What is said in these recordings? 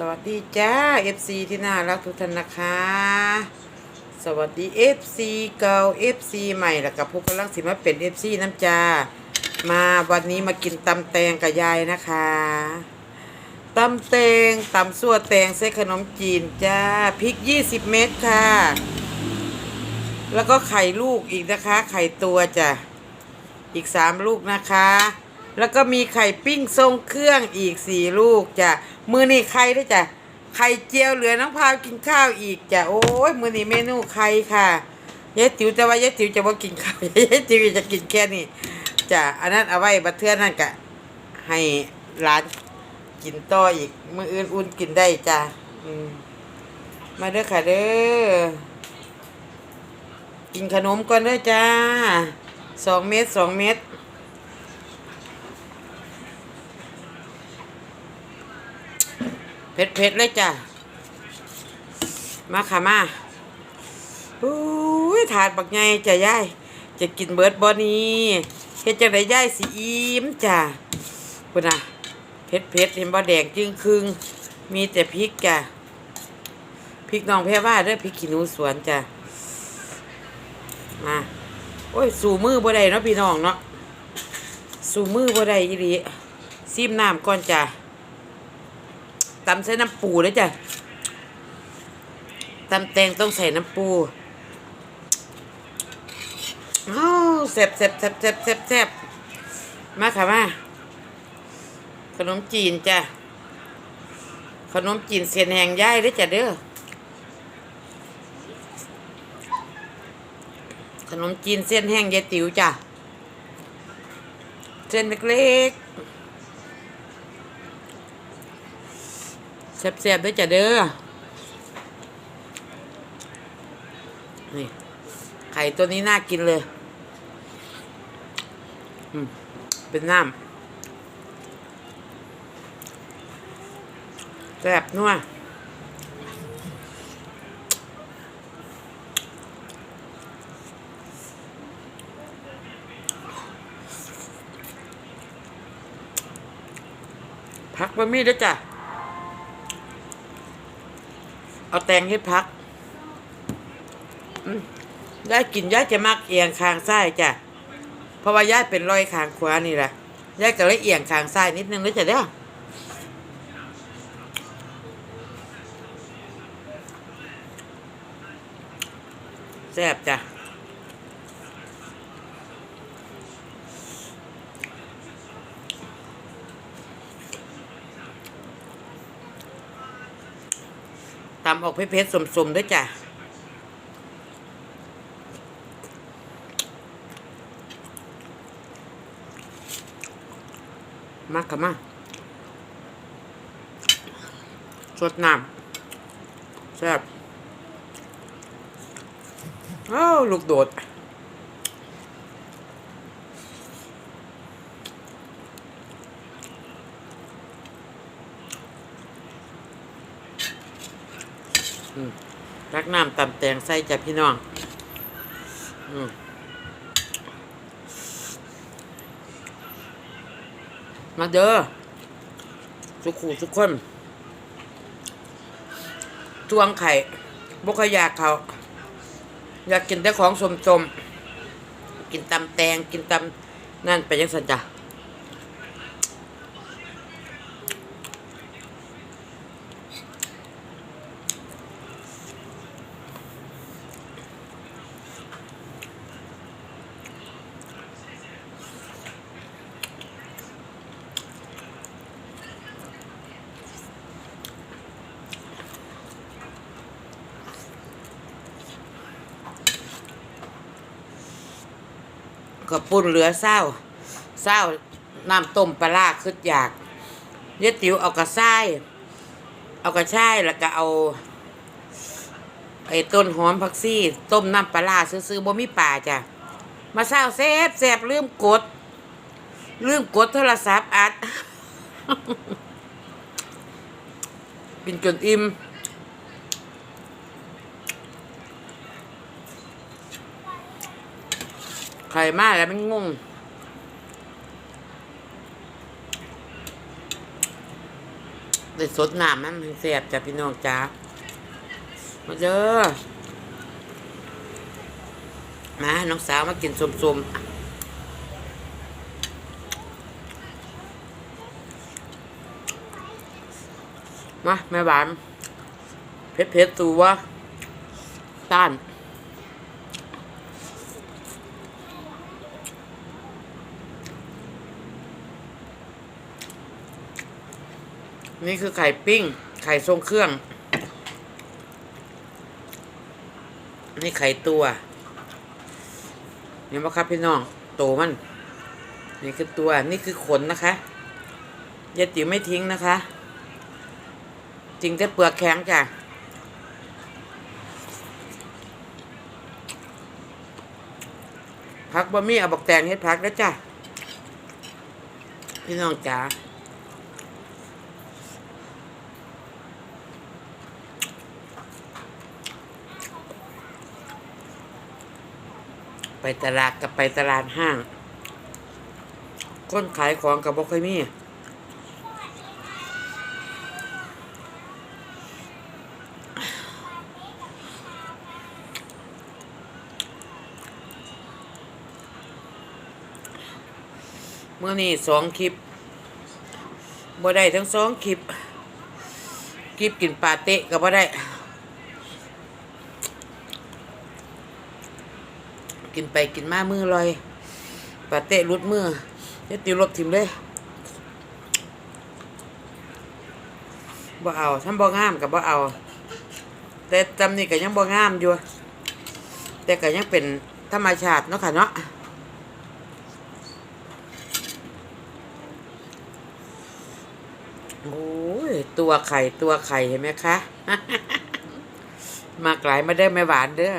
สวัสดีจ้า FC ที่น่ารักทุกท่านนะคะ สวัสดี FC เก่า FC ใหม่แล้วกับพวกกำลังสิมาเป็น FC น้ำจ้ามาวันนี้มากินตำแตงกับยายนะคะตำแตงตำซั่วแตงใส่ขนมจีนจ้าพริก 20 เม็ดค่ะ แล้วก็ไข่ลูกอีกนะคะ ไข่ตัวจ้ะอีกสามลูกนะคะ แล้วก็มีไข่ปิ้งทรงเครื่องอีกสี่ลูกจ้ะมือนี่ไข่ด้วยจ้ะไข่เจียวเหลือน้องพาวกินข้าวอีกจ้ะโอ้ยมือนี่เมนูไข่ค่ะยายติ๋วแต่ว่ายายติ๋วจะว่ากินข้าวยายติ๋วจะกินแค่นี้จ้ะอันนั้นเอาไว้บัดเทือนั่นกะให้ร้านกินต่ออีกมืออื่นอุ่นกินได้จ้ะอืมมาเด้อค่ะเด้อกินขนมก่อนเด้อจ้าสองเม็ดสองเม็ด เผ็ดเผ็ดๆเลยจ้ะ มาค่ะมาอุ้ยถาดบักไงจ้ะยาย จะกินเบิร์ดบอนี้เฮ็ดจังไดยายสิอิ่มจ้ะพุ่นน่ะเผ็ดเผ็ดๆเห็นบ่แดงจึงครึ่งมีแต่พริกจ้ะพริกน้องแพ้ว่าเด้อพริกขี้หนูสวนจ้ะมาโอ้ย สู่มือบ่ได้เนาะพี่น้องเนาะสู่มือบ่ได้อีหลีซีมน้ำก่อนจ้ะ ตำใส่น้ำปูเลยจ้ะตำแตงต้องใส่น้ำปูอ้าวแซ่บแซ่บแซ่บแซ่บแซ่บแซ่บมาค่ะมาขนมจีนจ้ะ ขนมจีนเสียนแหงย่ายเลยจ้ะเด้อ ขนมจีนเส้นแห้งยายติ๋วจ้ะ เส้นเล็กๆ แซ่บๆด้วยจ้ะเด้อ นี่ ไข่ตัวนี้น่ากินเลยเป็นน้ำแซ่บนัวพักบะมี่ด้วยจ้ะ เอาแตงให้พักย่ากินย่าจะมักเอียงคางซ้ายจ้ะเพราะว่าย่าเป็นรอยคางขวานี่แหละย่าก็เลยเอียงคางซ้ายนิดนึงด้วจะเด้แซ่บจ้ะ ตำออกเผ็ดๆสมๆด้วยจ้ะมากกับมาสดน้ำแซ่บอ้าวลูกโดด รักน้ำตำแตงใส่จ้ะพี่น้อง อืมมาเด้อสุขูทุกคนตวงไข่บุกอยากเขา อยากกินแต่ของสมสมๆ กินตำแตงกินตำนั่นไปยังสันจ้ะ ก็ปุ่นเหลือเศร้าเศร้าน้ำต้มปลาร้าคืออยากเยติ๋วเอากระซ้ายเอากระช่ายแล้วก็เอาไอ้ต้นหอมผักซี่ต้มน้ำปลาร้าซื้อๆบ่มีป่าจ้ะมาเศร้าแซ่บแซ่บลืมกดลืมกดโทรศัพท์อัดกินจนอิ่ม ใค รมาแล้วมันงงได้สดหน้ำมันแซ่บจ้ะพี่น้องจ้ามาเด้อมา น้องสาวมากินสมๆมาแม่หวานเพชรเพชรตัวต้าน นี่คือไข่ปิ้ง ไข่ทรงเครื่อง นี่ไข่ตัวเห็นไหมครับพี่น้อง โตมัน นี่คือตัว นี่คือขนนะคะยายติ๋วไม่ทิ้งนะคะจริงแต่เปลือกแข็งจ้ะพักบะมี่เอาบักแตงเฮ็ดพักแล้วจ้ะ พี่น้องจ๋า ไปตลาดกับไปตลาดห้าง คนขายของกับบ่ค่อยมีเมื่อนี้สองคลิปบ่ได้ทั้งสองคลิป คลิปกินปาเตะก็บ่ได้ กินไปกินมามือลอยปาเตะรุดมือจะติวลบทิมเลยบ่เอาทำบ่งามกับบ่เอา แต่จำนี่ก็ยังบ่งามอยู่ แต่ก็ยังเป็นธรรมชาติเนาะค่ะเนาะโอ้ยตัวไข่ตัวไข่เห็นไหมคะมากหลายมาเด้อแม่หวานเด้อ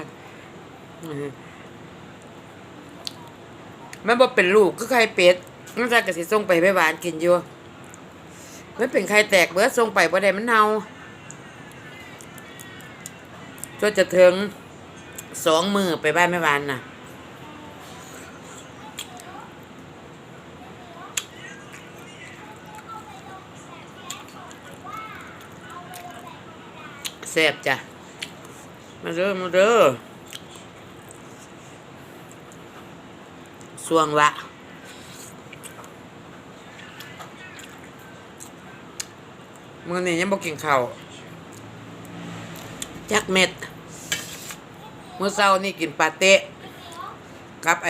มันบ่เป็นลูกคือไข่เป็ดนั่นจะกะสิส่งไปให้หวานกินอยู่มันเป็นไข่แตกเบิดส่งไปบ่ได้มันเน่าจนจะถึงสองมือไปบ้านแม่วานน่ะแซ่บจ้ะมาเด้อมาเด้อ สวงละมือนี้ยังบอกกินข้าวจักเม็ดเมื่อเช้านี่กินปาเต้กับไอ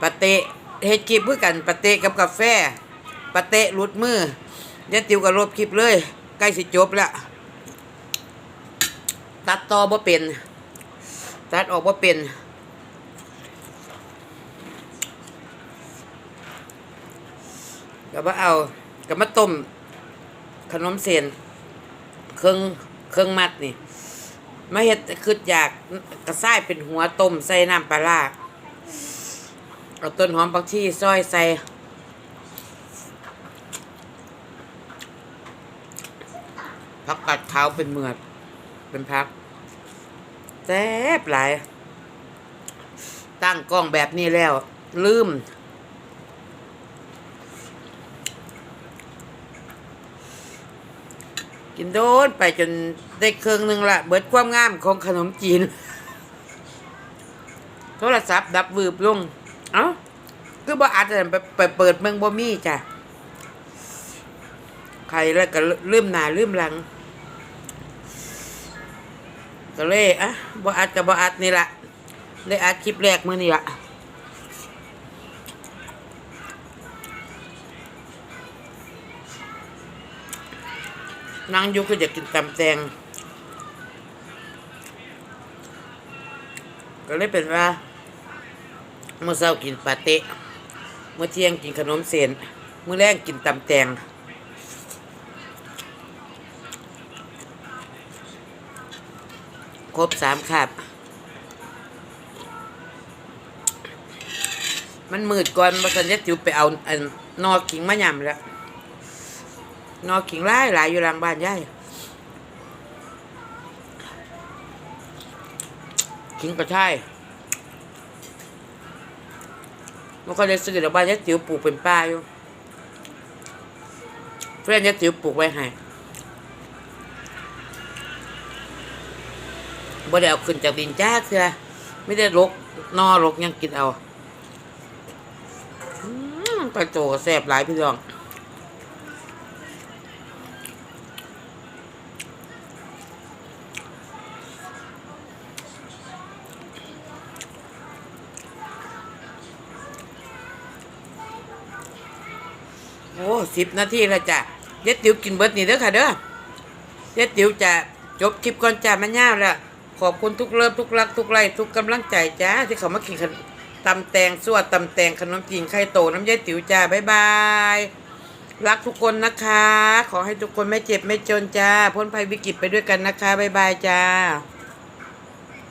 ปาเต้เฮ็ดคลิปเพื่อกันปาเต้กับกาแฟปาเต้รุดมือยายติวกับลบคลิปเลย ใกล้สิจบล้วตัดต่อบ่เป็น ตัดออกบ่เป็น ก็มาเอาก็มาต้มขนมเส้นเครื่องเครื่องมัดนี่มาเฮ็ดคืออยากกระซ้ายเป็นหัวต้มใส่น้ำปลาร้าเอาต้นหอมผักชีซอยใส่ผักกัดขาเป็นเมือด เป็นพักแซ่บหลาย ตั้งกล้องแบบนี้แล้ว ลืม กินโดนไปจนได้เครื่องหนึ่งละเบิดความงามของขนมจีน โทรศัพท์ดับวืบลง เอ้า คือบ่อัดอะไปไปเปิดเมืองบ่มีจ้ะ ใครแล้วก็ลืมหน้าลืมหลัง ก็เลยอะบ่อัดกับบ่อัดนี่ละเลยอัดคลิปแรกมื้อนี้ละ นั่งยู่ก็อยากกินตำแตงก็เลยเป็นว่า เมื่อเช้ากินปาเตะเมื่อเที่ยงกินขนมเส้นเมื่อแรงกินตำแตงครบสามคาบมันมืดก่อนมาสัญญาจิวไปเอาอันนอขิงมายำแล้ว นอขิงหลายหลายอยู่หลังบ้านยายขิงกระชายมันก็เลยซื้อจากบ้านยายจิ๋วปลูกเป็นป้าอยู่เพื่อนยายติ๋วปลูกไว้ให้บ่ได้เอาขึ้นจากดินจ้าเสือไม่ได้รกนอรกยังกินเอาอืมปโจแซ่บหลายพี่น้อง โอ้ สิบนาทีแล้วจ้ะเย็ดติ๋วกินเบิดนี่เด้อค่ะเด้อเย็ดติ๋วจะจบคลิปก่อนจ้ามันยาวแล้วขอบคุณทุกเลิฟทุกรักทุกไลทุกกำลังใจจ้าที่เขามากินตำแตงสวดตำแตงขนมจีนไข่โตน้ำเย็ดติ๋วจ้าบ๊ายบายรักทุกคนนะคะ ขอให้ทุกคนไม่เจ็บไม่จนจ้าพ้นภัยวิกฤตไปด้วยกันนะคะบ๊ายบายจ้า